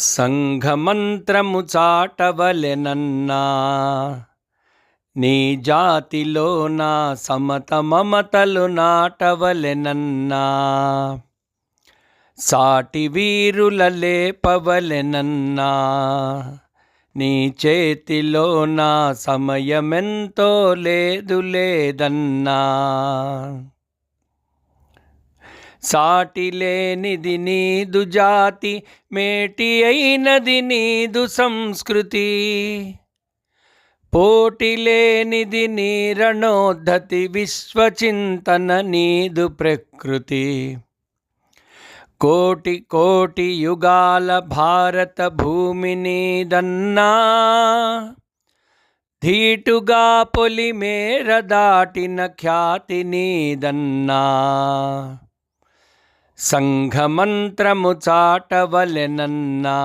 సంఘమంత్రము చాటవలెనన్నా నీ జాతిలో నా సమత మమతలు నాటవలెనన్నా సాటి వీరుల లేపవలెనన్నా నీ చేతిలో నా సమయమెంతో లేదు లేదన్నా. సాటి లేనిది నీదు జాతి మేటి అయినది నీదు సంస్కృతి. పోటి లేనిది నీ రణోద్ధతి విశ్వచింతన నీదు ప్రకృతి. కోటి కోటి యుగాల భారత భూమి నీదన్నా ధీటుగా పొలిమేర దాటిన ఖ్యాతి నీదన్నా. సంఘమంత్రము చాటవలెనన్నా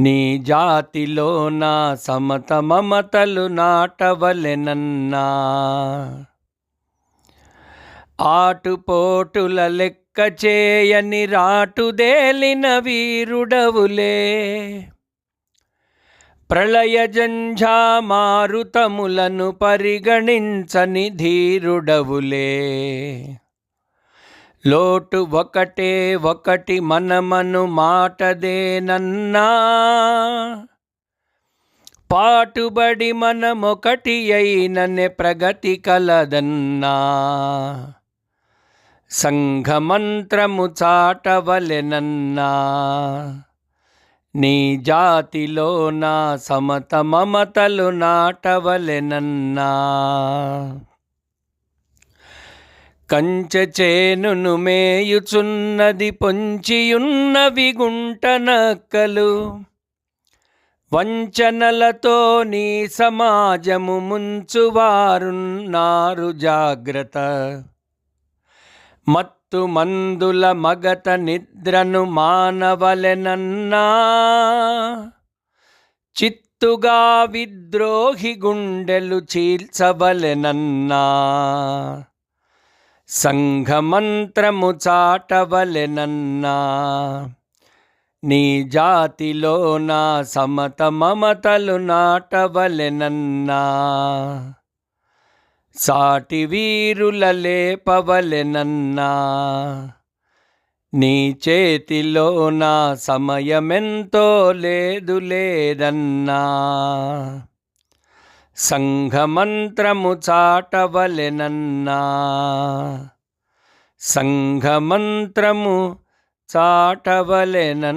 నీ జాతిలో నా సమత మమతలు నాటవలెనన్నా ఆటుపోటుల లెక్క చేయని రాటుదేలిన వీరుడవులే. ప్రళయ జంఝా మారుతములను పరిగణించని ధీరుడవులే. లోటు ఒకటే ఒకటి మనమను మాటదేనన్నా పాటుబడి మనమొకటి అయిననే ప్రగతి కలదన్నా. సంఘమంత్రము చాటవలెనన్నా. నీ జాతిలో నా సమత మమతలు నాటవలెనన్నా. కంచె చేనును మేయుచున్నది పొంచియున్నవి గుంటనక్కలు. వంచనలతో నీ సమాజము ముంచువారున్నారు జాగ్రత్త. మత్తు మందుల మగత నిద్రను మానవలెనన్నా. చిత్తుగా విద్రోహి గుండెలు చీల్చవలెనన్నా. సంఘమంత్రము చాటవలెనన్నా నీ జాతిలో నా సమత మమతలు నాటవలెనన్నా సాటి వీరుల లేపవలెనన్నా నీ చేతిలో నా సమయమెంతో లేదు లేదన్నా. సంఘమంత్రము చాటవలెనన్నా సంఘమంత్రము చాటవలెనన్నా